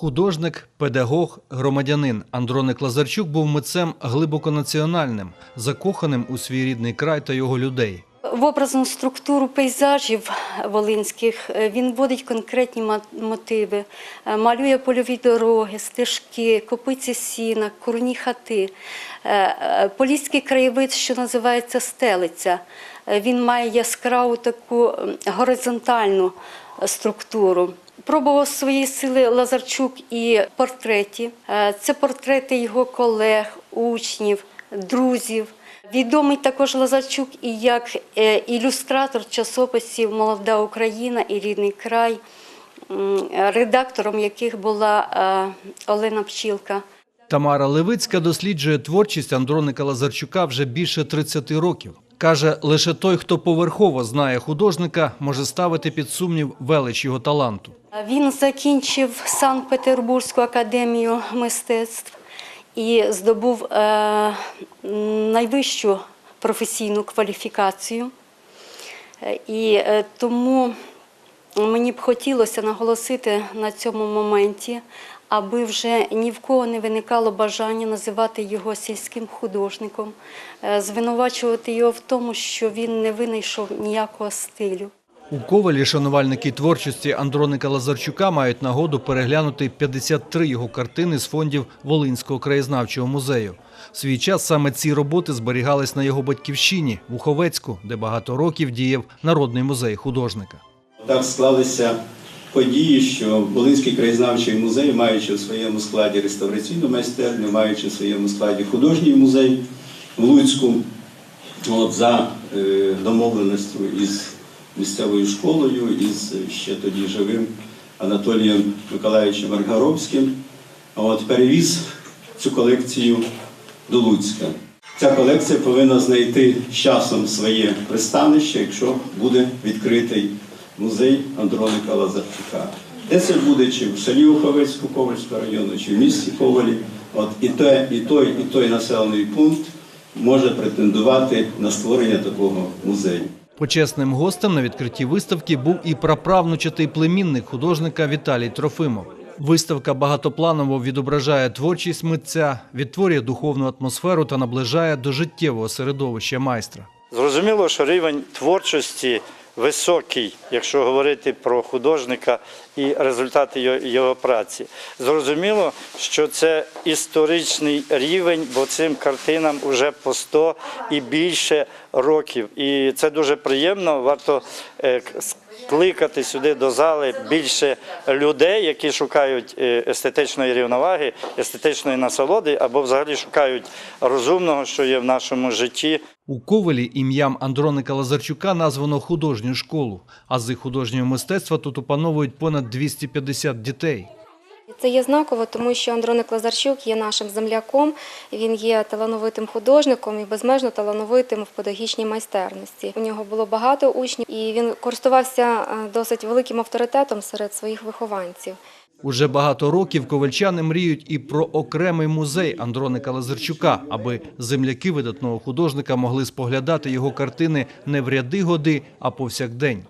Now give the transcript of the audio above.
Художник, педагог, громадянин Андроник Лазарчук був митцем глибоко національним, закоханим у свій рідний край та його людей. В образну структуру пейзажів волинських е, він вводить конкретні мотиви, Е, малює польові дороги, стежки, копиці сіна, курні хати. Е, Поліський краєвид, що називається стелиця, він має яскраву таку горизонтальну структуру. Пробував свої сили Лазарчук і портреті. Е, Це портрети його колег, учнів, друзів. Відомий також Лазарчук і як е, ілюстратор часописів Молода Україна і Рідний край, редактором яких була е, Олена Пчілка. Тамара Левицька досліджує творчість Андроника Лазарчука вже більше 30 років. Каже, лише той, хто поверхово знає художника, може ставити під сумнів велич його таланту. Він закінчив Санкт-Петербурзьку академію мистецтв і здобув е, найвищу професійну кваліфікацію. Е, І е, тому мені б хотілося наголосити на цьому моменті, аби вже ні в кого не виникало бажання називати його сільським художником, е, звинувачувати його в тому, що він не винайшов ніякого стилю. У Ковалі шанувальники творчості Андроника Лазарчука мають нагоду переглянути 53 його картини з фондів Волинського краєзнавчого музею. В свій час саме ці роботи зберігались на його батьківщині в Уховецьку, де багато років діяв Народний музей художника. Так склалися події, що Волинський краєзнавчий музей, маючи в своєму складі реставраційну майстерню, маючи в своєму складі художній музей в Луцьку, от, за е, домовленістю із місцевою школою, із е, ще тоді живим Анатолієм Миколаївичем Аргаровським, от, перевіз цю колекцію до Луцька. Ця колекція повинна знайти з часом своє пристанище, якщо буде відкритий музей Андроника Лазарчука. Де це буде, чи в селі Уховецьку Ковальського району, чи в місті Ковалі. От і, те, і, той, і той населений пункт може претендувати на створення такого музею. Почесним гостем на відкритті виставки був і праправнучатий племінник художника Віталій Трофимов. Виставка багатопланово відображає творчість митця, відтворює духовну атмосферу та наближає до життєвого середовища майстра. Зрозуміло, що рівень творчості високий, якщо говорити про художника і результати його, праці. Зрозуміло, що це історичний рівень, бо цим картинам вже по 100 і більше років. І це дуже приємно. Варто к- скликати сюди до зали більше людей, які шукають е, естетичної рівноваги, естетичної насолоди або взагалі шукають розумного, що є в нашому житті. У Ковелі ім'ям Андроника Лазарчука названо художню школу. Ази художнього мистецтва тут опановують понад 250 дітей. Це є знаково, тому що Андроник Лазарчук є нашим земляком. Він є талановитим художником і безмежно талановитим в педагогічній майстерності. У нього було багато учнів, і він користувався е, досить великим авторитетом серед своїх вихованців. Уже багато років ковальчани мріють і про окремий музей Андроника Лазарчука, аби земляки видатного художника могли споглядати його картини не в ряди годи, а повсякдень.